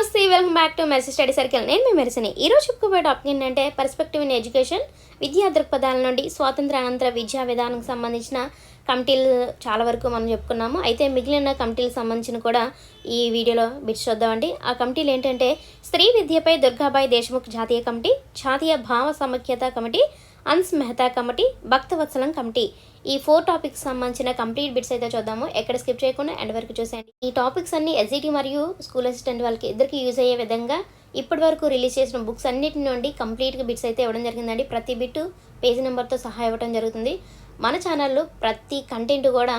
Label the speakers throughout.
Speaker 1: నమస్తే welcome back to Mercy study circle. నేను మీ మెరిసిని. ఈరోజు చెప్పుకోబోయే టాపిక్ ఏంటంటే పర్స్పెక్టివ్ ఇన్ ఎడ్యుకేషన్ విద్యా దృక్పథాల నుండి స్వాతంత్ర అనంతర విద్యా విధానం సంబంధించిన కమిటీలు చాలా వరకు మనం చెప్పుకున్నాము. అయితే మిగిలిన కమిటీలకు సంబంధించిన కూడా ఈ వీడియోలో బిట్స్ చూద్దామండి ఆ కమిటీలు ఏంటంటే స్త్రీ విద్యపై దుర్గాబాయి దేశముఖ్ జాతీయ కమిటీ జాతీయ భావ సమైక్యత committee అన్స్ Mehta committee Bhaktavatsalam committee. ఈ ఫోర్ టాపిక్స్ సంబంధించిన కంప్లీట్ బిట్స్ అయితే చూద్దాము. ఎక్కడ స్కిప్ చేయకుండా ఎండ్ వరకు చూసేయండి. ఈ టాపిక్స్ అన్ని ఎస్జిటి మరియు స్కూల్ అసిస్టెంట్ వాళ్ళకి ఇద్దరికి యూజ్ అయ్యే విధంగా ఇప్పటి వరకు రిలీజ్ చేసిన బుక్స్ అన్నిటి నుండి కంప్లీట్గా బిట్స్ అయితే ఇవ్వడం జరిగిందండి. ప్రతి బిట్ పేజీ నెంబర్తో సహా ఇవ్వడం జరుగుతుంది. మన ఛానల్లో ప్రతి కంటెంట్ కూడా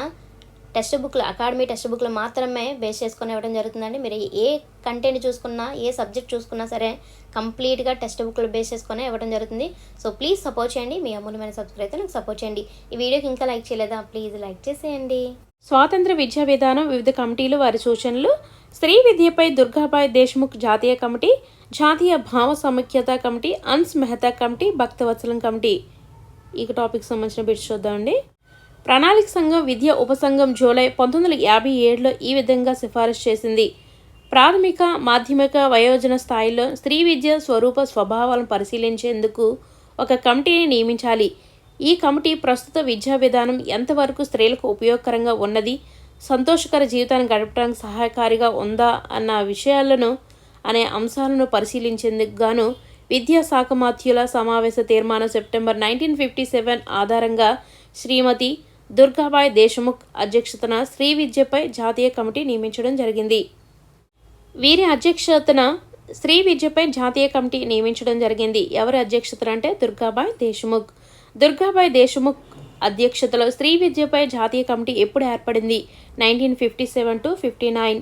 Speaker 1: టెక్స్ట్ బుక్లు అకాడమీ టెక్స్ట్ బుక్లు మాత్రమే బేస్ చేసుకొని ఇవ్వడం జరుగుతుందండి. మీరు ఏ కంటెంట్ చూసుకున్నా ఏ సబ్జెక్ట్ చూసుకున్నా సరే కంప్లీట్గా టెక్స్ట్ బుక్లు బేస్ చేసుకొని ఇవ్వడం జరుగుతుంది. సో ప్లీజ్ సపోర్ట్ చేయండి. మీ అమూల్యమైన సబ్స్క్రైబ్ అయితే నాకు సపోర్ట్ చేయండి. ఈ వీడియోకి ఇంకా లైక్ చేయలేదా? ప్లీజ్ లైక్ చేసేయండి.
Speaker 2: స్వాతంత్ర విద్యా విధానం వివిధ కమిటీలు వారి సూచనలు. స్త్రీ విద్యపై దుర్గాబాయ్ దేశ్ముఖ్ జాతీయ కమిటీ జాతీయ భావ సమైక్యత committee అన్స్ Mehta committee Bhaktavatsalam committee. ఈ టాపిక్ సంబంధించిన బిట్స్ చూద్దామండి. ప్రణాళిక సంఘం విద్య ఉపసంఘం జూలై పంతొమ్మిది వందల యాభై ఏడులో ఈ విధంగా సిఫారసు చేసింది. ప్రాథమిక మాధ్యమిక వయోజన స్థాయిలో స్త్రీ విద్య స్వరూప స్వభావాలను పరిశీలించేందుకు ఒక కమిటీని నియమించాలి. ఈ కమిటీ ప్రస్తుత విద్యా విధానం ఎంతవరకు స్త్రీలకు ఉపయోగకరంగా ఉన్నది సంతోషకర జీవితాన్ని గడపడానికి సహాయకారిగా ఉందా అన్న విషయాలను అనే అంశాలను పరిశీలించేందుకు గాను విద్యా శాఖ మాత్యుల సమావేశ తీర్మానం సెప్టెంబర్ నైన్టీన్ ఫిఫ్టీ సెవెన్ ఆధారంగా శ్రీమతి దుర్గాబాయ్ దేశముఖ్ అధ్యక్షతన స్త్రీ విద్యపై జాతీయ కమిటీ నియమించడం జరిగింది. వీరి అధ్యక్షతన స్త్రీ విద్యపై జాతీయ కమిటీ నియమించడం జరిగింది. ఎవరి అధ్యక్షతన అంటే దుర్గాబాయ్ దేశ్ముఖ్. దుర్గాబాయ్ దేశముఖ్ అధ్యక్షతలో స్త్రీ విద్యపై జాతీయ కమిటీ ఎప్పుడు ఏర్పడింది? Nineteen fifty seven to fifty nine.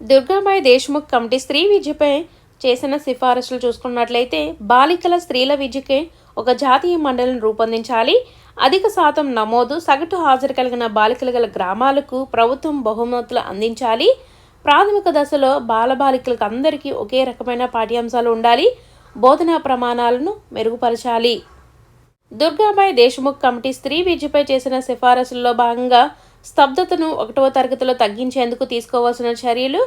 Speaker 2: Durgabai Deshmukh committee స్త్రీ విద్యపై చేసిన సిఫారసులు చూసుకున్నట్లయితే బాలికల స్త్రీల విద్యకే ఒక జాతీయ మండలిని రూపొందించాలి. అధిక శాతం నమోదు సగటు హాజరు కలిగిన బాలికలు గల గ్రామాలకు ప్రభుత్వం బహుమతులు అందించాలి. ప్రాథమిక దశలో బాలబాలికలకు అందరికీ ఒకే రకమైన పాఠ్యాంశాలు ఉండాలి. బోధనా ప్రమాణాలను మెరుగుపరచాలి. దుర్గాబాయ్ దేశ్ముఖ్ కమిటీ స్త్రీ విద్యపై చేసిన సిఫారసుల్లో భాగంగా స్తబ్దతను ఒకటవ తరగతిలో తగ్గించేందుకు తీసుకోవాల్సిన చర్యలు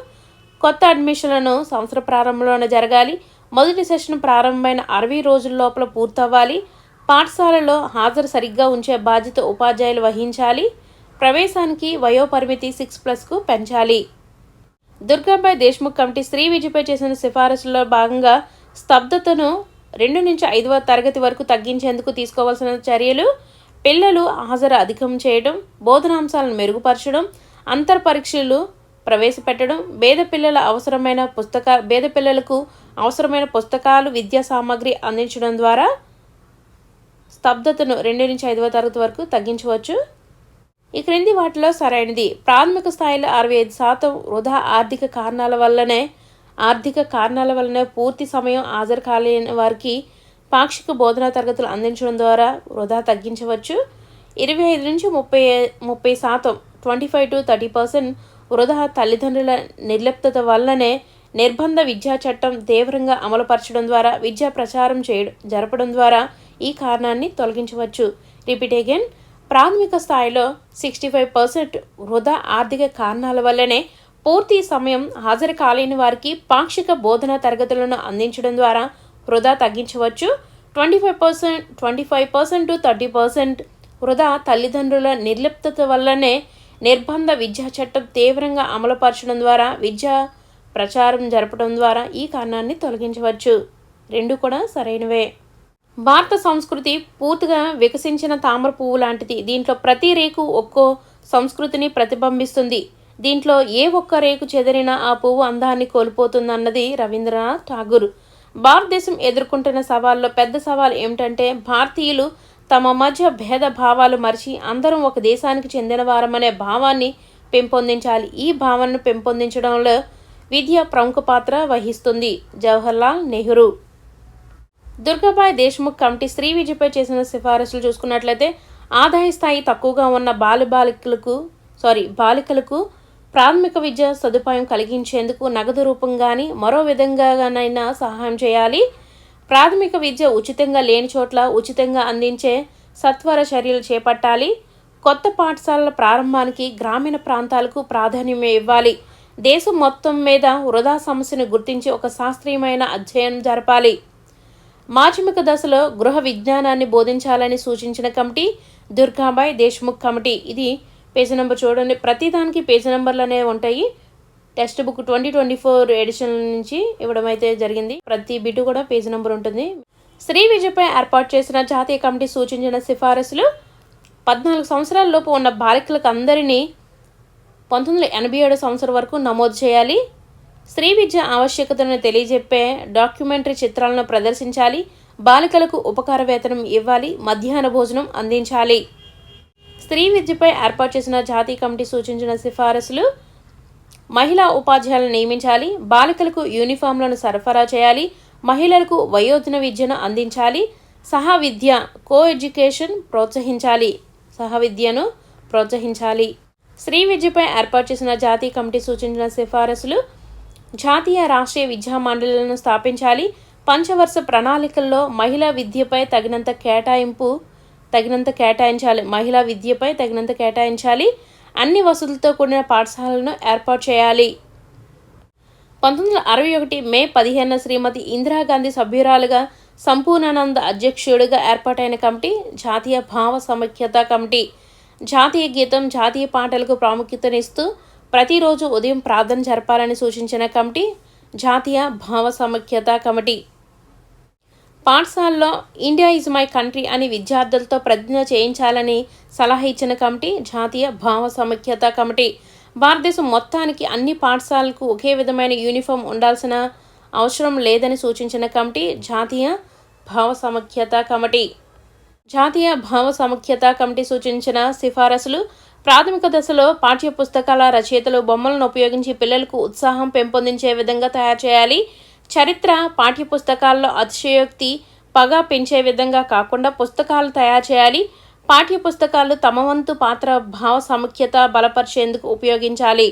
Speaker 2: కొత్త అడ్మిషన్లను సంవత్సర ప్రారంభంలోనే జరగాలి. మొదటి సెషన్ ప్రారంభమైన అరవై రోజుల లోపల పూర్తవ్వాలి. పాఠశాలలో హాజరు సరిగ్గా ఉంచే బాధ్యత ఉపాధ్యాయులు వహించాలి. ప్రవేశానికి వయోపరిమితి సిక్స్ ప్లస్కు పెంచాలి. దుర్గాబాయ్ దేశ్ముఖ్ కమిటీ స్త్రీ విద్యపై చేసిన సిఫారసుల్లో భాగంగా స్తబ్దతను రెండు నుంచి ఐదవ తరగతి వరకు తగ్గించేందుకు తీసుకోవాల్సిన చర్యలు పిల్లలు హాజరు అధికం చేయడం బోధనాంశాలను మెరుగుపరచడం అంతర్ పరీక్షలు ప్రవేశపెట్టడం పేద పిల్లల అవసరమైన పుస్తక పేద పిల్లలకు అవసరమైన పుస్తకాలు విద్యా సామాగ్రి అందించడం ద్వారా స్తబ్దతను రెండు నుంచి ఐదవ తరగతి వరకు తగ్గించవచ్చు. ఈ క్రింది వాటిలో సరైనది. ప్రాథమిక స్థాయిలో అరవై ఐదు శాతం వృధా ఆర్థిక కారణాల వల్లనే ఆర్థిక కారణాల వల్లనే పూర్తి సమయం హాజరు కాలేని వారికి పాక్షిక బోధనా తరగతులు అందించడం ద్వారా వృధా తగ్గించవచ్చు. ఇరవై ఐదు నుంచి ముప్పై ముప్పై శాతం twenty five to thirty percent వృధా తల్లిదండ్రుల నిర్లిప్తత వల్లనే నిర్బంధ విద్యా చట్టం తీవ్రంగా అమలుపరచడం ద్వారా విద్యా ప్రచారం చేయడం జరపడం ద్వారా ఈ కారణాన్ని తొలగించవచ్చు. Repeat again. ప్రాథమిక స్థాయిలో సిక్స్టీ ఫైవ్ పర్సెంట్ వృధా ఆర్థిక కారణాల వల్లనే పూర్తి సమయం హాజరు కాలేని వారికి పాక్షిక బోధనా తరగతులను అందించడం ద్వారా వృధా తగ్గించవచ్చు. Twenty five percent twenty five percent to thirty percent వృధా తల్లిదండ్రుల నిర్లిప్తత వల్లనే నిర్బంధ విద్యా చట్టం తీవ్రంగా అమలుపరచడం ద్వారా విద్యా ప్రచారం జరపడం ద్వారా ఈ కారణాన్ని తొలగించవచ్చు. రెండు కూడా సరైనవే. భారత సంస్కృతి పూర్తిగా వికసించిన తామర పువ్వు లాంటిది. దీంట్లో ప్రతి రేకు ఒక్కో సంస్కృతిని ప్రతిబింబిస్తుంది. దీంట్లో ఏ ఒక్క రేకు చెదిరినా ఆ పువ్వు అందాన్ని కోల్పోతుందన్నది రవీంద్రనాథ్ ఠాగూర్. భారతదేశం ఎదుర్కొంటున్న సవాల్లో పెద్ద సవాల్ ఏమిటంటే భారతీయులు తమ మధ్య భేద భావాలు మరిచి అందరం ఒక దేశానికి చెందిన వారమనే భావాన్ని పెంపొందించాలి. ఈ భావనను పెంపొందించడంలో విద్య ప్రముఖ పాత్ర వహిస్తుంది. జవహర్లాల్ నెహ్రూ దుర్గాబాయ్ దేశ్ముఖ్ కమిటీ స్త్రీ విద్యపై చేసిన సిఫారసులు చూసుకున్నట్లయితే ఆదాయ స్థాయి తక్కువగా ఉన్న బాల బాలికలకు సారీ బాలికలకు ప్రాథమిక విద్య సదుపాయం కలిగించేందుకు నగదు రూపంగాని మరో విధంగానైనా సహాయం చేయాలి. ప్రాథమిక విద్య ఉచితంగా లేని చోట్ల ఉచితంగా అందించే సత్వర చర్యలు చేపట్టాలి. కొత్త పాఠశాలల ప్రారంభానికి గ్రామీణ ప్రాంతాలకు ప్రాధాన్యం ఇవ్వాలి. దేశం మొత్తం మీద వృధా సమస్యను గుర్తించి ఒక శాస్త్రీయమైన అధ్యయనం జరపాలి. మాధ్యమిక దశలో గృహ విజ్ఞానాన్ని బోధించాలని సూచించిన కమిటీ దుర్గాబాయ్ దేశ్ముఖ్ కమిటీ. ఇది పేజీ నెంబర్ చూడండి. ప్రతిదానికి పేజీ నెంబర్లు అనేవి ఉంటాయి. Textbook twenty twenty four edition నుంచి ఇవ్వడం అయితే జరిగింది. ప్రతి బిట్ కూడా పేజీ నెంబర్ ఉంటుంది. శ్రీ విజయపై ఏర్పాటు చేసిన జాతీయ కమిటీ సూచించిన సిఫారసులు పద్నాలుగు సంవత్సరాల లోపు ఉన్న బాలికలకు అందరినీ పంతొమ్మిది వందల ఎనభై ఏడు సంవత్సరం వరకు నమోదు చేయాలి. స్త్రీ విద్య ఆవశ్యకతను తెలియజెప్పే డాక్యుమెంటరీ చిత్రాలను ప్రదర్శించాలి. బాలికలకు ఉపకార వేతనం ఇవ్వాలి. మధ్యాహ్న భోజనం అందించాలి. స్త్రీ విద్యపై ఏర్పాటు చేసిన జాతీయ కమిటీ సూచించిన సిఫారసులు మహిళా ఉపాధ్యాయులను నియమించాలి. బాలికలకు యూనిఫామ్లను సరఫరా చేయాలి. మహిళలకు వయోజన విద్యను అందించాలి. సహా విద్య కో ఎడ్యుకేషన్ ప్రోత్సహించాలి. సహా విద్యను ప్రోత్సహించాలి. స్త్రీ విద్యపై ఏర్పాటు చేసిన జాతీయ కమిటీ సూచించిన సిఫారసులు జాతీయ రాష్ట్రీయ విద్యా మండలిలను స్థాపించాలి. పంచవర్ష ప్రణాళికల్లో మహిళా విద్యపై తగినంత కేటాయింపు తగినంత కేటాయించాలి. మహిళా విద్యపై తగినంత కేటాయించాలి. అన్ని వసతులతో కూడిన పాఠశాలను ఏర్పాటు చేయాలి. పంతొమ్మిది వందల అరవై ఒకటి మే పదిహేను శ్రీమతి ఇందిరాగాంధీ సభ్యురాలుగా సంపూర్ణానంద అధ్యక్షుడిగా ఏర్పాటైన కమిటీ జాతీయ భావ సమైక్యత కమిటీ. జాతీయ గీతం జాతీయ పాటలకు ప్రాముఖ్యతనిస్తూ ప్రతిరోజు ఉదయం ప్రార్థన జరపాలని సూచించిన కమిటీ జాతీయ భావ సమైక్యత కమిటీ. పాఠశాలలో ఇండియా ఈజ్ మై కంట్రీ అని విద్యార్థులతో ప్రతిజ్ఞ చేయించాలని సలహా ఇచ్చిన కమిటీ జాతీయ భావ సమైక్యత కమిటీ. భారతదేశం మొత్తానికి అన్ని పాఠశాలలకు ఒకే విధమైన యూనిఫామ్ ఉండాల్సిన అవసరం లేదని సూచించిన కమిటీ జాతీయ భావ సమైక్యత కమిటీ. జాతీయ భావ సమైక్యత కమిటీ సూచించిన సిఫారసులు ప్రాథమిక దశలో పాఠ్య పుస్తకాల రచయితలు బొమ్మలను ఉపయోగించి పిల్లలకు ఉత్సాహం పెంపొందించే విధంగా తయారు చేయాలి. చరిత్ర పాఠ్య పుస్తకాల్లో అతిశయోక్తి పగ పెంచే విధంగా కాకుండా పుస్తకాలు తయారు చేయాలి. పాఠ్య పుస్తకాలు తమ వంతు పాత్ర భావ సముఖ్యత బలపరిచేందుకు ఉపయోగించాలి.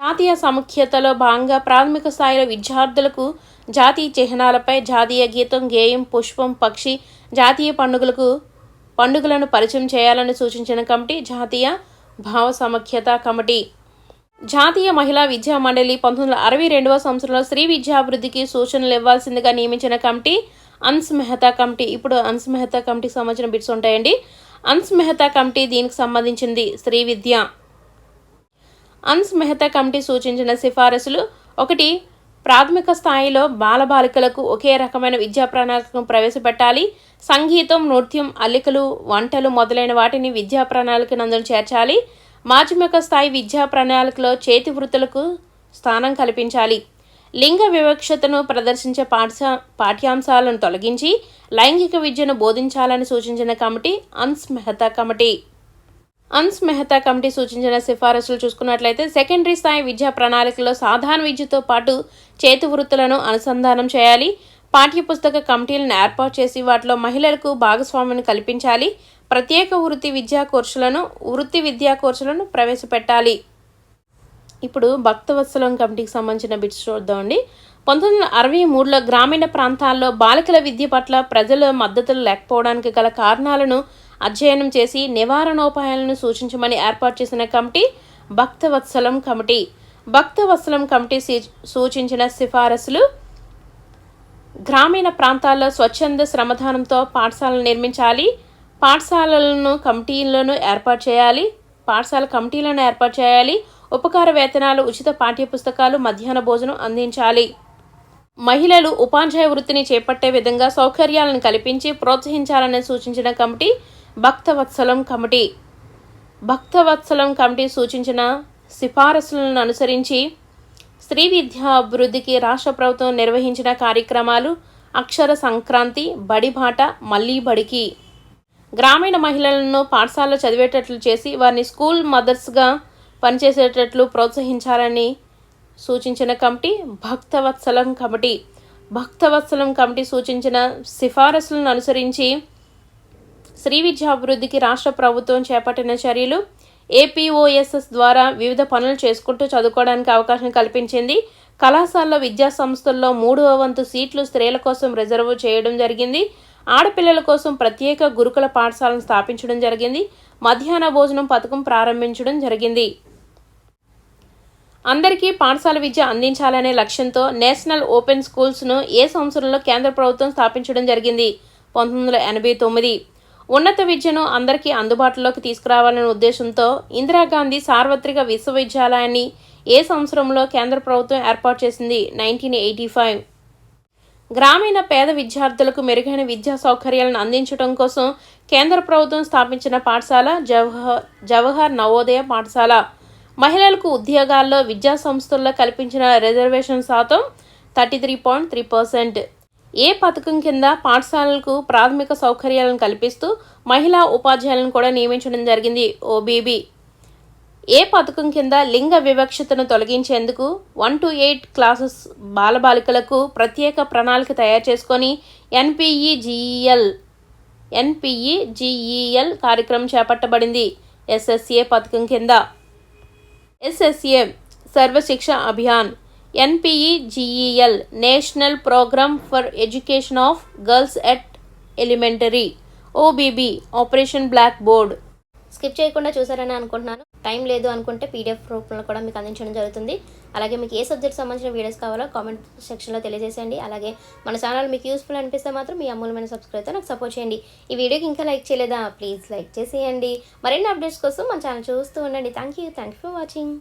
Speaker 2: జాతీయ సముఖ్యతలో భాగంగా ప్రాథమిక స్థాయిలో విద్యార్థులకు జాతీయ చిహ్నాలపై జాతీయ గీతం గేయం పుష్పం పక్షి జాతీయ పండుగలకు పండుగలను పరిచయం చేయాలని సూచించిన కమిటీ జాతీయ భావ సమఖ్యత కమిటీ. జాతీయ మహిళా విద్యా మండలి పంతొమ్మిది వందల అరవై రెండవ సంవత్సరంలో స్త్రీ విద్యాభివృద్ధికి సూచనలు ఇవ్వాల్సిందిగా నియమించిన కమిటీ అన్స్ మెహతా కమిటీ. ఇప్పుడు అన్స్ మెహతా కమిటీకి సంబంధించిన బిట్స్ ఉంటాయండి. అన్స్ మెహతా కమిటీ దీనికి సంబంధించింది స్త్రీ విద్య. అన్స్ మెహతా కమిటీ సూచించిన సిఫారసులు ఒకటి ప్రాథమిక స్థాయిలో బాలబాలికలకు ఒకే రకమైన విద్యా ప్రణాళికను ప్రవేశపెట్టాలి. సంగీతం నృత్యం అల్లికలు వంటలు మొదలైన వాటిని విద్యా ప్రణాళిక నందున చేర్చాలి. మాధ్యమిక స్థాయి విద్యా ప్రణాళికలో చేతి వృత్తులకు స్థానం కల్పించాలి. లింగ వివక్షతను ప్రదర్శించే పాఠశా పాఠ్యాంశాలను తొలగించి లైంగిక విద్యను బోధించాలని సూచించిన committee Hansa Mehta committee. Hansa Mehta committee సూచించిన సిఫారసులు చూసుకున్నట్లయితే సెకండరీ స్థాయి విద్యా ప్రణాళికలో సాధారణ విద్యతో పాటు చేతి వృత్తులను అనుసంధానం చేయాలి. పాఠ్యపుస్తక కమిటీలను ఏర్పాటు చేసి వాటిలో మహిళలకు భాగస్వామ్యం కల్పించాలి. ప్రత్యేక వృత్తి విద్యా కోర్సులను వృత్తి విద్యా కోర్సులను ప్రవేశపెట్టాలి. ఇప్పుడు భక్తవత్సలం కమిటీకి సంబంధించిన బిట్స్ చూద్దామండి పంతొమ్మిది వందల అరవై మూడులో గ్రామీణ ప్రాంతాల్లో బాలికల విద్య పట్ల ప్రజల మద్దతులు లేకపోవడానికి గల కారణాలను అధ్యయనం చేసి నివారణోపాయాలను సూచించమని ఏర్పాటు చేసిన committee Bhaktavatsalam committee. Bhaktavatsalam committee సూచించిన సిఫారసులు గ్రామీణ ప్రాంతాల్లో స్వచ్ఛంద శ్రమదానంతో పాఠశాలలు నిర్మించాలి పాఠశాలలను కమిటీలను ఏర్పాటు చేయాలి పాఠశాల కమిటీలను ఏర్పాటు చేయాలి ఉపకార వేతనాలు ఉచిత పాఠ్యపుస్తకాలు మధ్యాహ్న భోజనం అందించాలి. మహిళలు ఉపాధ్యాయ వృత్తిని చేపట్టే విధంగా సౌకర్యాలను కల్పించి ప్రోత్సహించాలని సూచించిన committee Bhaktavatsalam committee. Bhaktavatsalam committee సూచించిన సిఫారసులను అనుసరించి స్త్రీ విద్యా అభివృద్ధికి రాష్ట్ర ప్రభుత్వం నిర్వహించిన కార్యక్రమాలు అక్షర సంక్రాంతి బడిబాట మళ్ళీ బడికి. గ్రామీణ మహిళలను పాఠశాలలో చదివేటట్లు చేసి వారిని స్కూల్ మదర్స్గా పనిచేసేటట్లు ప్రోత్సహించాలని సూచించిన committee Bhaktavatsalam committee. Bhaktavatsalam committee సూచించిన సిఫారసులను అనుసరించి స్త్రీ విద్యా అభివృద్ధికి రాష్ట్ర ప్రభుత్వం చేపట్టిన చర్యలు ఏపీఓఎస్ఎస్ ద్వారా వివిధ పనులు చేసుకుంటూ చదువుకోవడానికి అవకాశం కల్పించింది. కళాశాలలో విద్యా సంస్థల్లో మూడవ వంతు సీట్లు స్త్రీల కోసం రిజర్వ్ చేయడం జరిగింది. ఆడపిల్లల కోసం ప్రత్యేక గురుకుల పాఠశాలను స్థాపించడం జరిగింది. మధ్యాహ్న భోజనం పథకం ప్రారంభించడం జరిగింది. అందరికీ పాఠశాల విద్య అందించాలనే లక్ష్యంతో నేషనల్ ఓపెన్ స్కూల్స్ను ఏ సంవత్సరంలో కేంద్ర ప్రభుత్వం స్థాపించడం జరిగింది. పంతొమ్మిది వందల ఎనభై తొమ్మిది ఉన్నత విద్యను అందరికీ అందుబాటులోకి తీసుకురావాలనే ఉద్దేశంతో ఇందిరాగాంధీ సార్వత్రిక విశ్వవిద్యాలయాన్ని ఏ సంవత్సరంలో కేంద్ర ప్రభుత్వం ఏర్పాటు చేసింది? Nineteen eighty five. గ్రామీణ పేద విద్యార్థులకు మెరుగైన విద్యా సౌకర్యాలను అందించడం కోసం కేంద్ర ప్రభుత్వం స్థాపించిన పాఠశాల జవహర్ జవహర్ నవోదయ పాఠశాల. మహిళలకు ఉద్యోగాల్లో విద్యా సంస్థల్లో కల్పించిన రిజర్వేషన్ శాతం thirty three point three percent. ఏ పథకం కింద పాఠశాలలకు ప్రాథమిక సౌకర్యాలను కల్పిస్తూ మహిళా ఉపాధ్యాయులను కూడా నియమించడం జరిగింది ఓబీబీ. ఏ పథకం కింద లింగ వివక్షతను తొలగించేందుకు వన్ టు ఎయిట్ క్లాసెస్ బాలబాలికలకు ప్రత్యేక ప్రణాళిక తయారు చేసుకొని ఎన్పిఈజిఈఎల్ ఎన్పిఈజిఈఎల్ కార్యక్రమం చేపట్టబడింది ఎస్ఎస్ఏ పథకం కింద. SSA Sarva Shiksha Abhiyan. NPEGEL national programme for education of girls at elementary OBB operation blackboard.
Speaker 1: Skip చేయకుండా చూసారని అనుకుంటున్నాను. టైం లేదు అనుకుంటే పీడిఎఫ్ రూపంలో కూడా మీకు అందించడం జరుగుతుంది. అలాగే మీకు ఏ సబ్జెక్ట్ సంబంధించిన వీడియోస్ కావాలో కామెంట్ సెక్షన్లో తెలియజేసేయండి. అలాగే మన ఛానల్ మీకు యూస్ఫుల్ అనిపిస్తే మాత్రం మీ అమూల్యమైన సబ్స్క్రైబ్తో నాకు సపోర్ట్ చేయండి. ఈ వీడియోకి ఇంకా లైక్ చేయలేదా? ప్లీజ్ లైక్ చేసేయండి. మరిన్ని అప్డేట్స్ కోసం మన ఛానల్ చూస్తూ ఉండండి. Thank you thank you for watching.